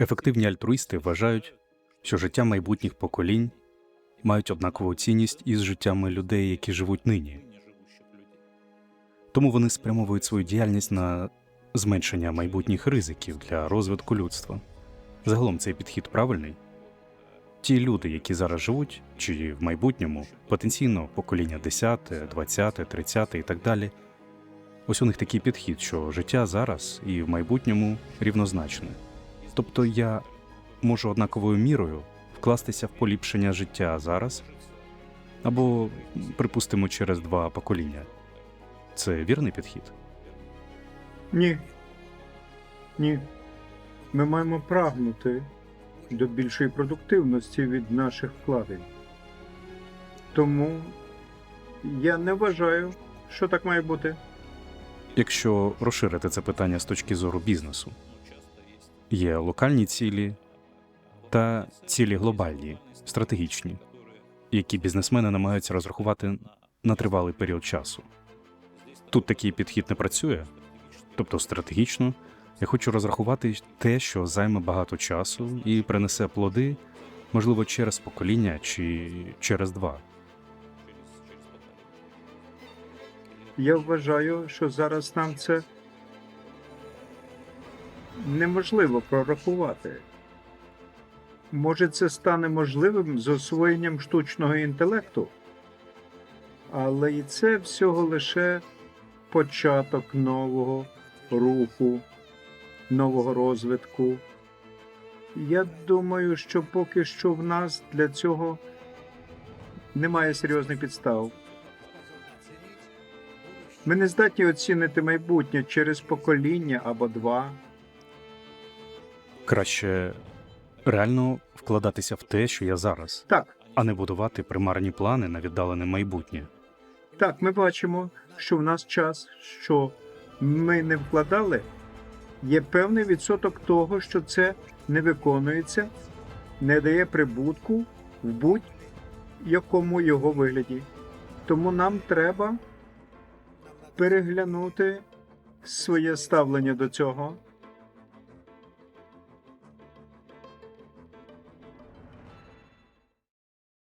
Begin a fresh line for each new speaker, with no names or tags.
Ефективні альтруїсти вважають, що життя майбутніх поколінь мають однакову цінність із життями людей, які живуть нині. Тому вони спрямовують свою діяльність на зменшення майбутніх ризиків для розвитку людства. Загалом цей підхід правильний. Ті люди, які зараз живуть, чи в майбутньому, потенційно покоління 10, 20, 30 і так далі. Ось у них такий підхід, що життя зараз і в майбутньому рівнозначне. Тобто я можу однаковою мірою вкластися в поліпшення життя зараз або, припустимо, через два покоління. Це вірний підхід?
Ні. Ні. Ми маємо прагнути до більшої продуктивності від наших вкладень. Тому я не вважаю, що так має бути.
Якщо розширити це питання з точки зору бізнесу, є локальні цілі та цілі глобальні, стратегічні, які бізнесмени намагаються розрахувати на тривалий період часу. Тут такий підхід не працює, тобто стратегічно я хочу розрахувати те, що займе багато часу і принесе плоди, можливо, через покоління чи через два.
Я вважаю, що зараз нам це неможливо прорахувати. Може, це стане можливим з освоєнням штучного інтелекту, але і це всього лише початок нового руху, нового розвитку. Я думаю, що поки що в нас для цього немає серйозних підстав. Ми не здатні оцінити майбутнє через покоління або два.
Краще реально вкладатися в те, що я зараз,
Так,
а не будувати примарні плани на віддалене майбутнє.
так, ми бачимо, що в нас час, що ми не вкладали, є певний відсоток того, що це не виконується, не дає прибутку в будь-якому його вигляді. Тому нам треба переглянути своє ставлення до цього